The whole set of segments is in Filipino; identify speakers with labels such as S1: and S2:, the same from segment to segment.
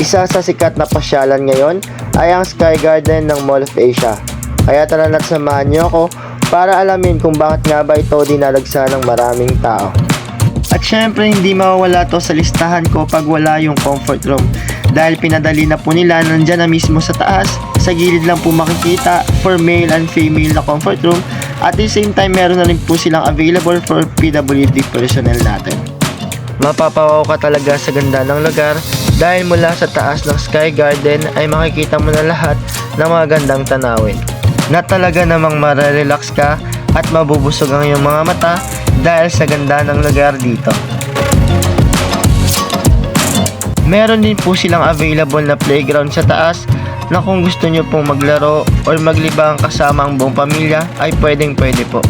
S1: Isa sa sikat na pasyalan ngayon ay ang Sky Garden ng Mall of Asia. Kaya tara na't samahan niyo ako para alamin kung bakit nga ba ito dinalagsa ng maraming tao. At syempre hindi mawawala to sa listahan ko pag wala yung comfort room. Dahil pinadali na po nila nandyan na mismo sa taas, sa gilid lang po makikita for male and female na comfort room. At the same time meron na rin po silang available for PWD personnel natin. Mapapawaw ka talaga sa ganda ng lugar dahil mula sa taas ng Sky Garden ay makikita mo na lahat ng mga gandang tanawin. Na talaga namang marerelax ka at mabubusog ang iyong mga mata dahil sa ganda ng lugar dito. Meron din po silang available na playground sa taas na kung gusto nyo pong maglaro or maglibang kasama ang buong pamilya ay pwedeng pwede po.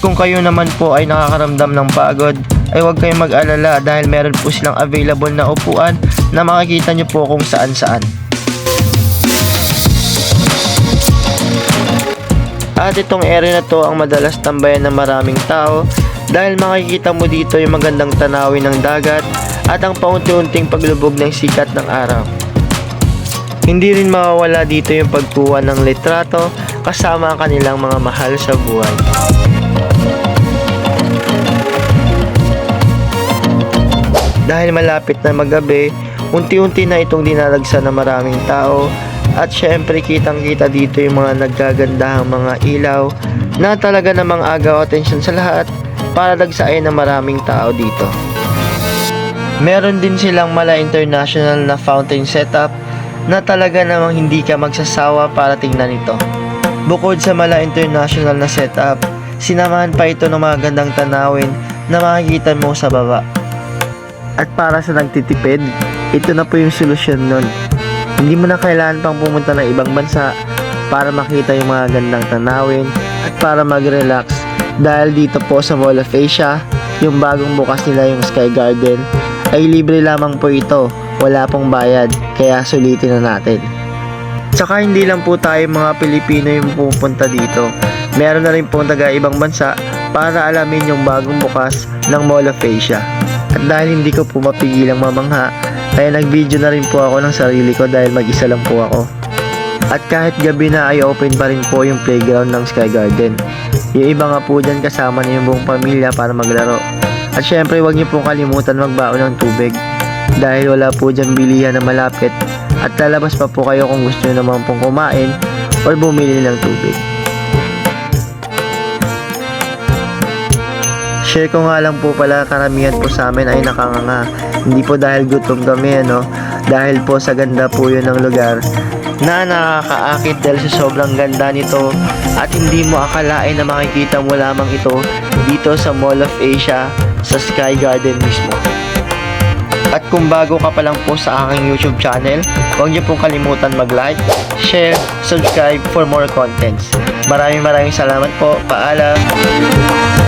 S1: Kung kayo naman po ay nakakaramdam ng pagod, ay huwag kayong mag-alala dahil meron po silang available na upuan na makikita nyo po kung saan saan. At itong area na to ang madalas tambayan ng maraming tao dahil makikita mo dito yung magandang tanawin ng dagat at ang paunti-unting paglubog ng sikat ng araw. Hindi rin mawawala dito yung pagkuha ng litrato kasama ang kanilang mga mahal sa buhay. Dahil malapit na magabi, unti-unti na itong dinalagsan ng maraming tao at syempre kitang kita dito yung mga naggagandahang mga ilaw na talaga namang agaw atensyon sa lahat para dagsain ng maraming tao dito. Meron din silang Mala International na fountain setup na talaga namang hindi ka magsasawa para tingnan ito. Bukod sa Mala International na setup, sinamahan pa ito ng mga gandang tanawin na makikita mo sa baba. At para sa nagtitipid, ito na po yung solusyon nun. Hindi mo na kailangan pang pumunta ng ibang bansa para makita yung mga gandang tanawin at para mag-relax dahil dito po sa Mall of Asia, yung bagong bukas nila yung Sky Garden, ay libre lamang po ito. Wala pong bayad, kaya sulitin na natin. Tsaka hindi lang po tayo mga Pilipino yung pupunta dito. Meron na rin po taga ibang bansa para alamin yung bagong bukas ng Mall of Asia. At dahil hindi ko po mapigilang mamangha, kaya nag-video na rin po ako ng sarili ko dahil mag-isa lang po ako. At kahit gabi na ay open pa rin po yung playground ng Sky Garden. Yung iba nga po dyan kasama na yung buong pamilya para maglaro. At syempre huwag niyo pong kalimutan magbaon ng tubig dahil wala po dyan bilihan na malapit at lalabas pa po kayo kung gusto nyo naman pong kumain or bumili ng tubig. Share ko nga lang po pala karamihan po sa amin ay nakanganga. Hindi po dahil gutom kami ano, dahil po sa ganda po yun ng lugar na nakakaakit dahil sa sobrang ganda nito at hindi mo akalain na makikita mo lamang ito dito sa Mall of Asia sa Sky Garden mismo. At kung bago ka pa lang po sa aking YouTube channel, huwag niyo pong kalimutan mag-like, share, subscribe for more contents. Maraming maraming salamat po. Paalam!